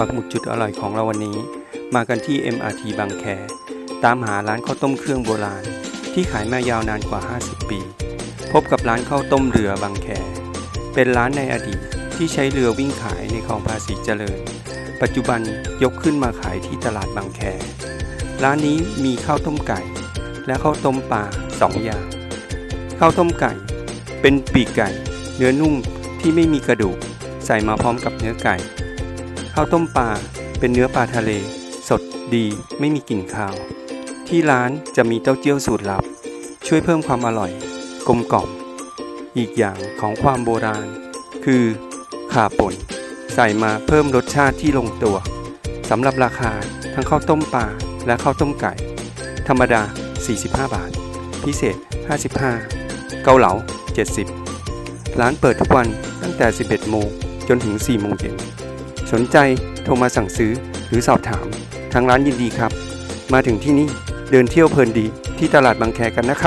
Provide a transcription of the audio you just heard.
ปักหมุดจุดอร่อยของเราวันนี้ มากันที่ MRT บางแค ตามหาร้านข้าวต้มเครื่องโบราณ ที่ขายมายาวนานกว่า 50 ปี พบกับร้านข้าวต้มเรือบางแค เป็นร้านในอดีตที่ใช้เรือวิ่งขายในคลองภาษีเจริญ ปัจจุบันยกขึ้นมาขายที่ตลาดบางแค ร้านนี้มีข้าวต้มไก่ และข้าวต้มปลาสองอย่าง ข้าวต้มไก่ เป็นปีกไก่ เนื้อนุ่มที่ไม่มีกระดูก ใส่มาพร้อมกับเนื้อไก่ ข้าวต้มปลาเป็นเนื้อปลาทะเล สดดีไม่มีกลิ่นคาว ที่ร้านจะมีเต้าเจี้ยวสูตรลับ ช่วยเพิ่มความอร่อย กลมกล่อม อีกอย่างของความโบราณ คือข่าป่น ใส่มาเพิ่มรสชาติที่ลงตัวสำหรับราคาทั้งข้าวต้มปลาและข้าวต้มไก่ ธรรมดา 45 บาท พิเศษ 55 เกาเหลา 70 ร้านเปิดทุกวันตั้งแต่ 11 โมงจนถึง 4 โมงเย็น สนใจโทรมาสั่งซื้อหรือสอบถาม ทางร้านยินดีครับ มาถึงที่นี่เดินเที่ยวเพลินดีที่ตลาดบางแคกันนะครับ